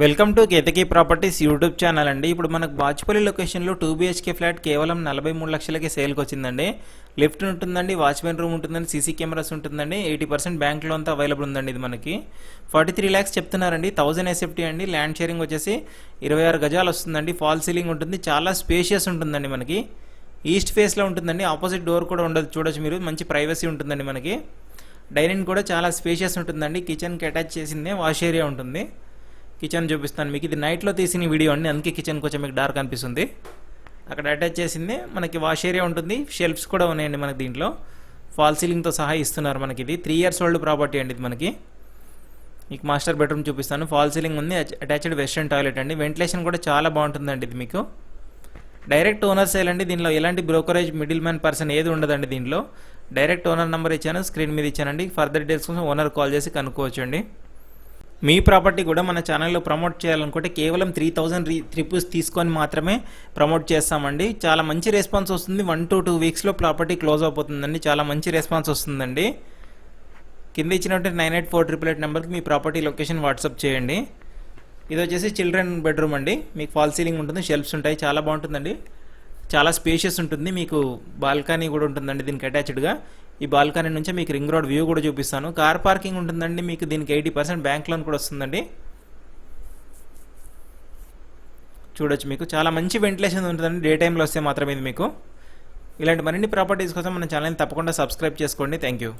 Welcome to Ketaki properties YouTube channel అండి. ఇప్పుడు మనకు బాచ్పల్లి లొకేషన్లో టూ బీహెచ్కే ఫ్లాట్ కేవలం నలభై మూడు లక్షలకి సేల్కి వచ్చిందండి. లిఫ్ట్ ఉంటుందండి వాచ్మెన్ రూమ్ ఉంటుందండి సీసీ కెమెరాస్ ఉంటుందండి eighty percent bank loan available ఉందండి ఇది మనకి. ఫార్టీ త్రీ ల్యాక్స్ చెప్తున్నారండి థౌజండ్ ఎస్ఎఫ్టీ అండి ల్యాండ్ షేరింగ్ వచ్చేసి ఇరవై ఆరు గజాలు వస్తుందండి ఫాల్ సీలింగ్ ఉంటుంది చాలా స్పేషియస్ ఉంటుందండి మనకి. ఈస్ట్ ఫేస్లో ఉంటుందండి ఆపోజిట్ డోర్ కూడా ఉండదు చూడొచ్చు మీరు మంచి ప్రైవసీ ఉంటుందండి మనకి. డైనింగ్ కూడా చాలా స్పేషియస్ ఉంటుందండి కిచెన్కి అటాచ్ చేసిందే వాష్ ఏరియా ఉంటుంది. కిచెన్ చూపిస్తాను మీకు. ఇది నైట్లో తీసిన వీడియో అండి. అందుకే కిచెన్ కొంచెం మీకు డార్క్ అనిపిస్తుంది. అక్కడ అటాచ్ చేసింది. మనకి వాష్ ఏరియా ఉంటుంది. షెల్ఫ్స్ కూడా ఉన్నాయండి మనకి దీంట్లో. ఫాల్ సీలింగ్తో సహా ఇస్తున్నారు మనకి ఇది. త్రీ ఇయర్స్ ఓల్డ్ ప్రాపర్టీ అండి ఇది మనకి. మీకు మాస్టర్ బెడ్రూమ్ చూపిస్తాను. ఫాల్ సీలింగ్ ఉంది. అటాచ్డ్ వెస్ట్రన్ టాయిలెట్ అండి. వెంటిలేషన్ కూడా చాలా బాగుంటుందండి ఇది మీకు. డైరెక్ట్ ఓనర్ సేల్ అండి. దీనిలో ఎలాంటి బ్రోకరేజ్ మిడిల్ మ్యాన్ పర్సన్ ఏది ఉండదండి దీనిలో. డైరెక్ట్ ఓనర్ నెంబర్ ఇచ్చాను. స్క్రీన్ మీద ఇచ్చానండి. ఫర్దర్ డీటెయిల్స్ కోసం ఓనర్ కాల్ చేసి కనుక్కోవచ్చు అండి మీ ప్రాపర్టీ కూడా మన ఛానల్లో ప్రమోట్ చేయాలనుకుంటే కేవలం త్రీ థౌజండ్ రీ త్రిపుల్స్ తీసుకొని మాత్రమే ప్రమోట్ చేస్తామండి. చాలా మంచి రెస్పాన్స్ వస్తుంది. వన్ టు టూ వీక్స్లో ప్రాపర్టీ క్లోజ్ అయిపోతుందండి. చాలా మంచి రెస్పాన్స్ వస్తుందండి. కింద ఇచ్చినట్టు nine eight four triple eight నెంబర్కి మీ ప్రాపర్టీ లొకేషన్ వాట్సాప్ చేయండి. ఇది వచ్చేసి చిల్డ్రన్ బెడ్రూమ్ అండి. మీకు ఫాల్ సీలింగ్ ఉంటుంది షెల్ఫ్స్ ఉంటాయి. చాలా బాగుంటుందండి. చాలా స్పేషియస్ ఉంటుంది. మీకు బాల్కనీ కూడా ఉంటుందండి దీనికి అటాచ్డ్గా ఈ బాల్కనీ నుంచి మీకు రింగ్ రోడ్ వ్యూ కూడా చూపిస్తాను. కార్ పార్కింగ్ ఉంటుందండి మీకు దీనికి ఎయిటీ పర్సెంట్ బ్యాంక్ లోన్ కూడా వస్తుందండి. చూడొచ్చు మీకు. చాలా మంచి వెంటిలేషన్ ఉంటుందండి డే టైంలో వస్తే మాత్రమే ఇది మీకు. ఇలాంటి మరిన్ని ప్రాపర్టీస్ కోసం మన ఛానల్ని తప్పకుండా సబ్స్క్రైబ్ చేసుకోండి. Thank you